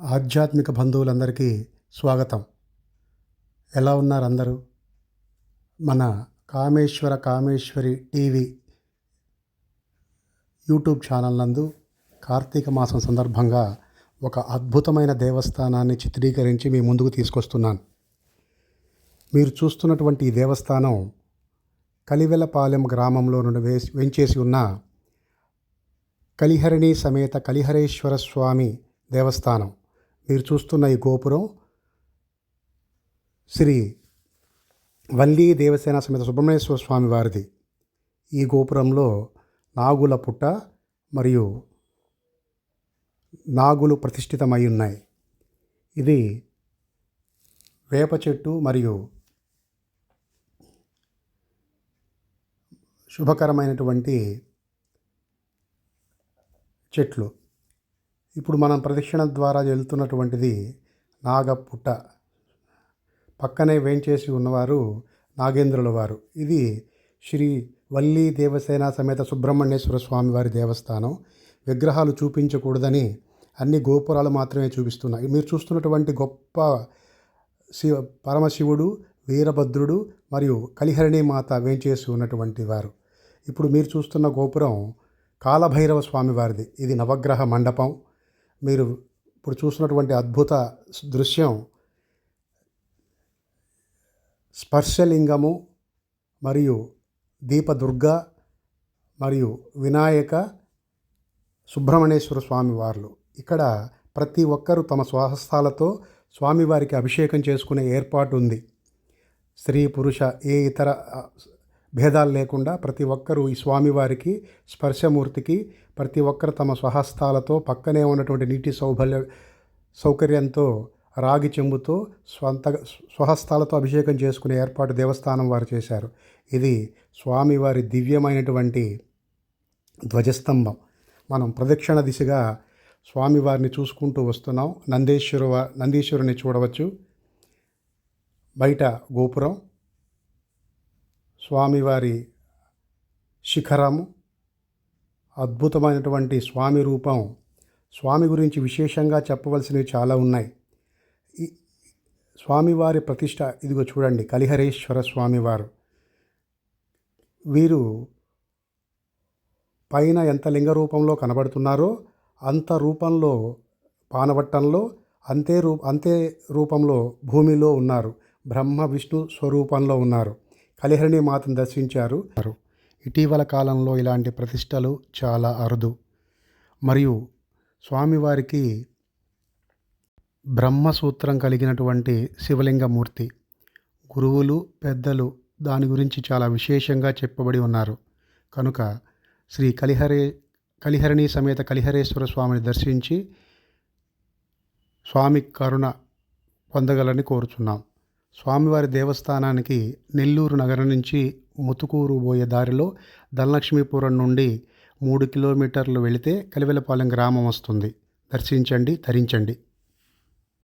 ఆధ్యాత్మిక బంధువులందరికీ స్వాగతం. ఎలా ఉన్నారు అందరూ? మన Kameshwara Kameshwari TV YouTube channel నందు కార్తీక మాసం సందర్భంగా ఒక అద్భుతమైన దేవస్థానాన్ని చిత్రీకరించి మీ ముందుకు తీసుకొస్తున్నాను. మీరు చూస్తున్నటువంటి ఈ దేవస్థానం కలివెలపాలెం గ్రామంలో నుండి వేసి వెంచేసి ఉన్న కలిహరిణి సమేత కలిహరేశ్వర స్వామి దేవస్థానం. మీరు చూస్తున్న ఈ గోపురం శ్రీ వల్లీ దేవసేన సమేత సుబ్రహ్మణ్యేశ్వర స్వామి వారిది. ఈ గోపురంలో నాగుల పుట్ట మరియు నాగులు ప్రతిష్ఠితమై ఉన్నాయి. ఇది వేప చెట్టు మరియు శుభకరమైనటువంటి చెట్లు. ఇప్పుడు మనం ప్రదక్షిణ ద్వారా వెళ్తున్నటువంటిది నాగపుట్ట. పక్కనే వేంచేసి ఉన్నవారు నాగేంద్రుల వారు. ఇది శ్రీ వల్లీ దేవసేన సమేత సుబ్రహ్మణ్యేశ్వర స్వామి వారి దేవస్థానం. విగ్రహాలు చూపించకూడదని అన్ని గోపురాలు మాత్రమే చూపిస్తున్నాయి. మీరు చూస్తున్నటువంటి గొప్ప శివ పరమశివుడు వీరభద్రుడు మరియు కలిహరిణి మాత వేంచేసి ఉన్నటువంటి వారు. ఇప్పుడు మీరు చూస్తున్న గోపురం కాలభైరవ స్వామి వారిది. ఇది నవగ్రహ మండపం. మీరు ఇప్పుడు చూసినటువంటి అద్భుత దృశ్యం స్పర్శలింగము మరియు దీపదుర్గ మరియు వినాయక సుబ్రహ్మణ్యేశ్వర స్వామి వార్లు. ఇక్కడ ప్రతి ఒక్కరూ తమ స్వహస్తాలతో స్వామివారికి అభిషేకం చేసుకునే ఏర్పాటు ఉంది. స్త్రీ పురుష ఏ ఇతర భేదాలు లేకుండా ప్రతి ఒక్కరూ ఈ స్వామివారికి స్పర్శమూర్తికి ప్రతి ఒక్కరు తమ స్వహస్తాలతో పక్కనే ఉన్నటువంటి నీటి సౌబల్య సౌకర్యంతో రాగి చెంబుతో స్వంత స్వహస్తాలతో అభిషేకం చేసుకునే ఏర్పాటు దేవస్థానం వారు చేశారు. ఇది స్వామివారి దివ్యమైనటువంటి ధ్వజస్తంభం. మనం ప్రదక్షిణ దిశగా స్వామివారిని చూసుకుంటూ వస్తున్నాం. నందేశ్వర నందీశ్వరుని చూడవచ్చు. బయట గోపురం. స్వామివారి శిఖరము అద్భుతమైనటువంటి స్వామి రూపం. స్వామి గురించి విశేషంగా చెప్పవలసినవి చాలా ఉన్నాయి. స్వామివారి ప్రతిష్ట ఇదిగో చూడండి కలిహరేశ్వర స్వామివారు. వీరు పైన ఎంత లింగ రూపంలో కనబడుతున్నారో అంత రూపంలో పానవట్టంలో అంతే రూ అంతే రూపంలో భూమిలో ఉన్నారు. బ్రహ్మ విష్ణు స్వరూపంలో ఉన్నారు. కలిహరిణి మాతను దర్శించారు. ఇటీవల కాలంలో ఇలాంటి ప్రతిష్టలు చాలా అరుదు. మరియు స్వామివారికి బ్రహ్మసూత్రం కలిగినటువంటి శివలింగమూర్తి. గురువులు పెద్దలు దాని గురించి చాలా విశేషంగా చెప్పబడి ఉన్నారు. కనుక శ్రీ కలిహరే కలిహరిణి సమేత కలిహరేశ్వర స్వామిని దర్శించి స్వామి కరుణ పొందగలని కోరుచున్నాం. స్వామివారి దేవస్థానానికి నెల్లూరు నగరం నుంచి ముతుకూరు పోయే దారిలో ధనలక్ష్మీపురం నుండి మూడు కిలోమీటర్లు వెళితే కలివెలపాలెం గ్రామం వస్తుంది. దర్శించండి ధరించండి